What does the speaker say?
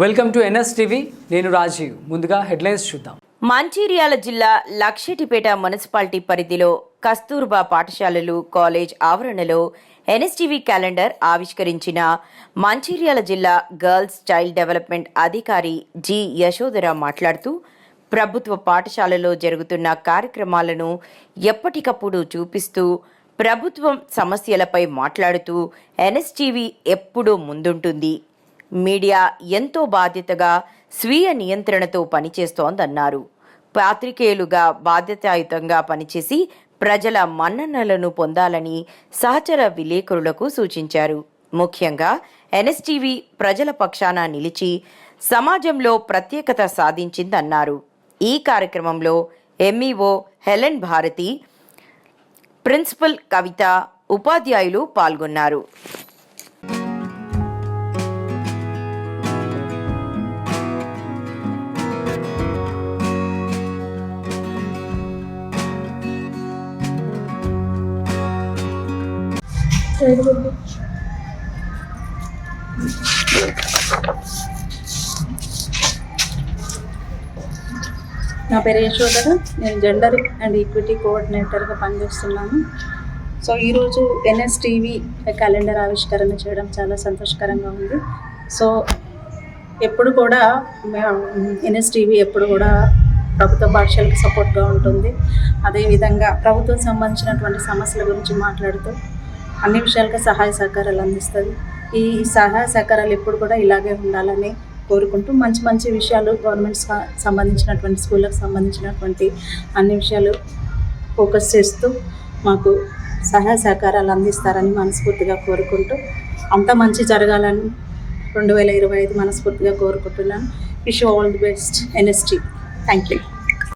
Welcome to NS TV. నేను రాజీవ్. ముందుగా headlines చూద్దాం. మంచిర్యాల జిల్లా లక్షటిపేట మున్సిపాలిటీ పరిధిలో కస్తూర్బా పాఠశాలలు కాలేజ్ ఆవరణలో ఎన్ఎస్టీవీ క్యాలెండర్ ఆవిష్కరించిన మంచిర్యాల జిల్లా గర్ల్స్ చైల్డ్ డెవలప్మెంట్ అధికారి జి యశోధర మాట్లాడుతూ ప్రభుత్వ పాఠశాలలో జరుగుతున్న కార్యక్రమాలను ఎప్పటికప్పుడు చూపిస్తూ ప్రభుత్వం సమస్యలపై మాట్లాడుతూ ఎన్ఎస్టీవీ ఎప్పుడూ ముందుంటుంది. మీడియా ఎంతో బాధ్యతగా స్వీయ నియంత్రణతో పనిచేస్తోందన్నారు. పాత్రికేయులుగా బాధ్యతాయుతంగా పనిచేసి ప్రజల మన్ననలను పొందాలని సహచర విలేకరులకు సూచించారు. ముఖ్యంగా ఎన్ఎస్టీవీ ప్రజల పక్షాన నిలిచి సమాజంలో ప్రత్యేకత సాధించిందన్నారు. ఈ కార్యక్రమంలో MEO Helen Bharathi principal Kavitha ఉపాధ్యాయులు పాల్గొన్నారు. నా పేరు యశోదర నేను జెండర్ అండ్ ఈక్విటీ కోఆర్డినేటర్గా పనిచేస్తున్నాను. సో ఈరోజు ఎన్ఎస్టీవీ క్యాలెండర్ ఆవిష్కరణ చేయడం చాలా సంతోషకరంగా ఉంది. సో ఎప్పుడు కూడా ఎన్ఎస్టీవీ ఎప్పుడు కూడా ప్రభుత్వ పాఠశాలకు సపోర్ట్గా ఉంటుంది. అదేవిధంగా ప్రభుత్వం సంబంధించినటువంటి సమస్యల గురించి మాట్లాడుతూ అన్ని విషయాలకు సహాయ సహకారాలు అందిస్తుంది. ఈ సహాయ సహకారాలు ఎప్పుడు కూడా ఇలాగే ఉండాలని కోరుకుంటూ మంచి మంచి విషయాలు గవర్నమెంట్ సంబంధించినటువంటి స్కూళ్ళకు సంబంధించినటువంటి అన్ని విషయాలు ఫోకస్ చేస్తూ మాకు సహాయ సహకారాలు అందిస్తారని మనస్ఫూర్తిగా కోరుకుంటూ అంత మంచి జరగాలని రెండు వేల ఇరవై ఐదు మనస్ఫూర్తిగా కోరుకుంటున్నాను. Wish all the best. NST. Thank you